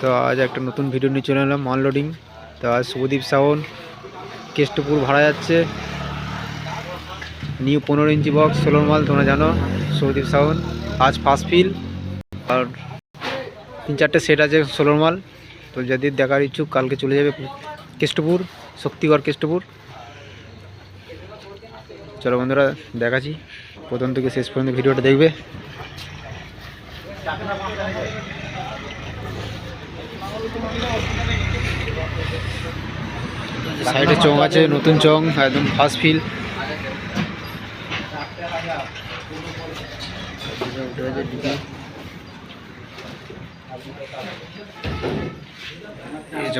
তো আজ একটা নতুন ভিডিও নিয়ে চলে এলাম আনলোডিং তো আজ শুভদীপ সাউন্ড কেষ্টপুর ভাড়া যাচ্ছে। নিউ পনেরো ইঞ্চি বক্স ষোলোর মাল, তোমরা জানো, শুভদীপ সাউন্ড আজ ফার্স্ট ফিল আর তিন চারটে সেট আছে ষোলোর মাল। তো যদি দেখার ইচ্ছুক, কালকে চলে যাবে কেষ্টপুর, শক্তিগড় কেষ্টপুর। চলো বন্ধুরা, দেখাচ্ছি। প্রথম থেকে শেষ পর্যন্ত ভিডিওটা দেখবে। সাইডে চং আছে, নতুন চং, একদম ফার্স্ট ফিল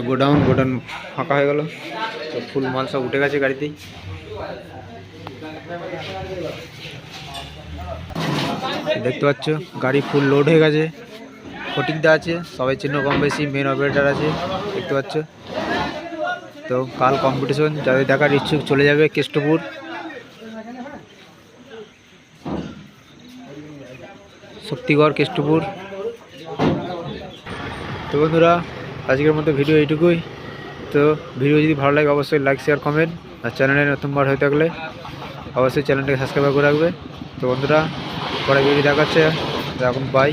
গোডাউন গোডাউন ফাঁকা হয়ে গেল। ফুল মাল সব উঠে গেছে গাড়িতেই। দেখতে পাচ্ছ, গাড়ি ফুল লোড হয়ে গেছে। ফটিকদা আছে, সবাই চিহ্ন কম বেশি মেন অপারেটার আছে, দেখতে পাচ্ছ। তো কাল কম্পিটিশন যাদের দেখার ইচ্ছুক চলে যাবে কেষ্টপুর। শক্তিগড়, কেষ্টপুর। তো বন্ধুরা, আজকের মতো ভিডিও এইটুকুই। তো ভিডিও যদি ভালো লাগে, অবশ্যই লাইক শেয়ার কমেন্ট আর চ্যানেলে নতুনবার হয়ে থাকলে, অবশ্যই চ্যানেলটাকে সাবস্ক্রাইব করে রাখবে। তো বন্ধুরা পরে ভিডিও দেখাচ্ছে। এখন বাই